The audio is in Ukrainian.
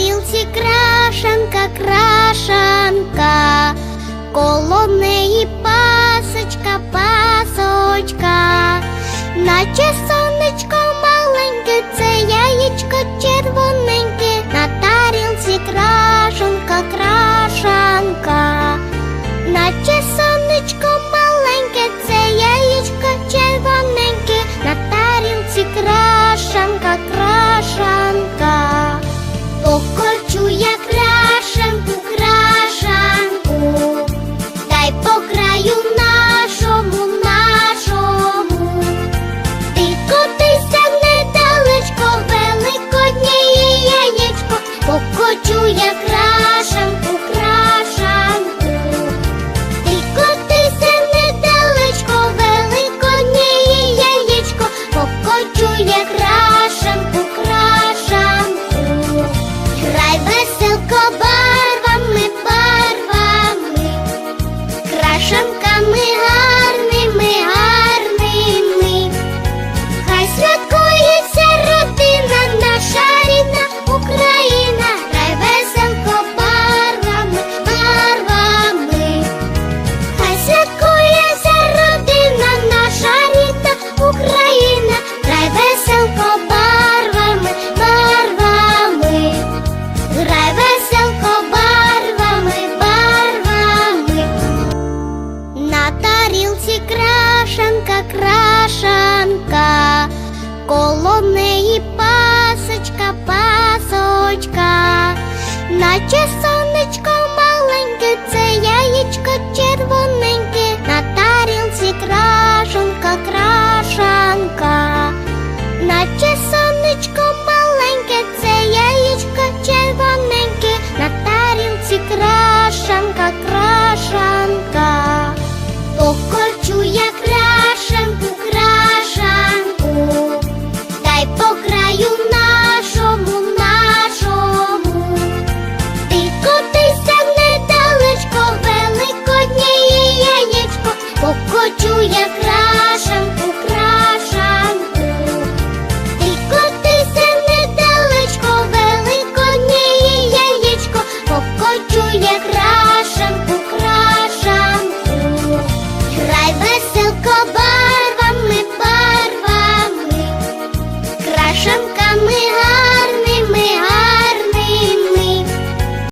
тарілці крашанка, крашанка, коло неї. чує крашенко. наче сонечко маленьке, це яєчко червоненьке, на тарілці крашенка, крашанка, наче сонечко маленьке, це яєчко червоненьке, на тарілці крашанка, крашанка.